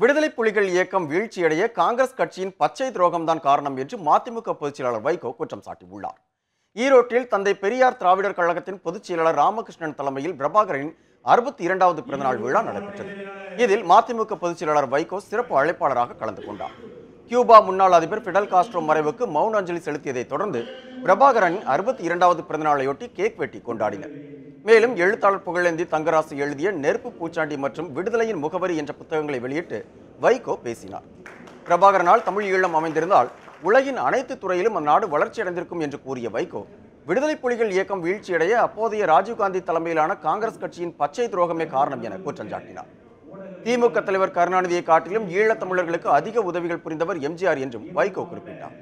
விடுதலை புலிகள் இயக்கம் வீழ்ச்சியடைய காங்கிரஸ் கட்சியின் பச்சை துரோகம்தான் காரணம் என்று மதிமுக பொதுச் செயலாளர் வைகோ குற்றம் சாட்டியுள்ளார். ஈரோட்டில் தந்தை பெரியார் திராவிடர் கழகத்தின் பொதுச் செயலாளர் ராமகிருஷ்ணன் தலைமையில் பிரபாகரின் அறுபத்தி இரண்டாவது பிறந்தநாள் விழா நடைபெற்றது. இதில் மதிமுக பொதுச் செயலாளர் வைகோ சிறப்பு அழைப்பாளராக கலந்து கொண்டார். கியூபா முன்னாள் அதிபர் பிடல் காஸ்ட்ரோ மறைவுக்கு மௌன அஞ்சலி செலுத்தியதைத் தொடர்ந்து பிரபாகரனின் அறுபத்தி இரண்டாவது பிறந்தநாளையொட்டி கேக் வெட்டி கொண்டாடினர். மேலும் எழுத்தாளர் புகழேந்தி தங்கராசு எழுதிய நெருப்பு பூச்சாண்டி மற்றும் விடுதலையின் முகவரி என்ற புத்தகங்களை வெளியிட்டு வைகோ பேசினார். பிரபாகரனால் தமிழ் ஈழம் அமைந்திருந்தால் உலகின் அனைத்து துறையிலும் அந்நாடு வளர்ச்சியடைந்திருக்கும் என்று கூறிய வைகோ விடுதலை புலிகள் இயக்கம் வீழ்ச்சியடைய அப்போதைய ராஜீவ்காந்தி தலைமையிலான காங்கிரஸ் கட்சியின் பச்சை துரோகமே காரணம் என குற்றம் சாட்டினார். திமுக தலைவர் கருணாநிதியை காட்டிலும் ஈழத் தமிழர்களுக்கு அதிக உதவிகள் புரிந்தவர் எம்ஜிஆர் என்றும் வைகோ குறிப்பிட்டார்.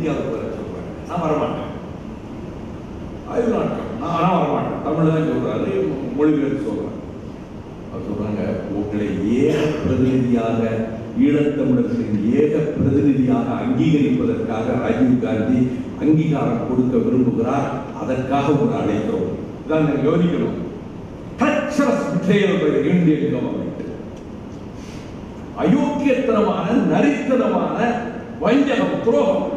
இந்தியாவுக்கு வர சொல்றாங்க. நான் வரமாட்டேன். ஐ வில் நாட் கம் நான் ஆனால் வரமாட்டேன். தமிழ் தான் சொல்றாரு. மொழிபெயர்த்து சொல்றாங்க அவர் சொல்கிறாங்க உங்களை ஏக பிரதிநிதியாக ஈழத்தமிழர்களின் ஏக பிரதிநிதியாக அங்கீகரிப்பதற்காக ராஜீவ் காந்தி அங்கீகாரம் கொடுக்க விரும்புகிறார். அதற்காக ஒரு அழைக்கிறோம் இதான் நீங்க கவனிக்கணும் treacherous betrayal அயோக்கியத்தனமான நரித்தனமான வஞ்சகம் துரோகம்.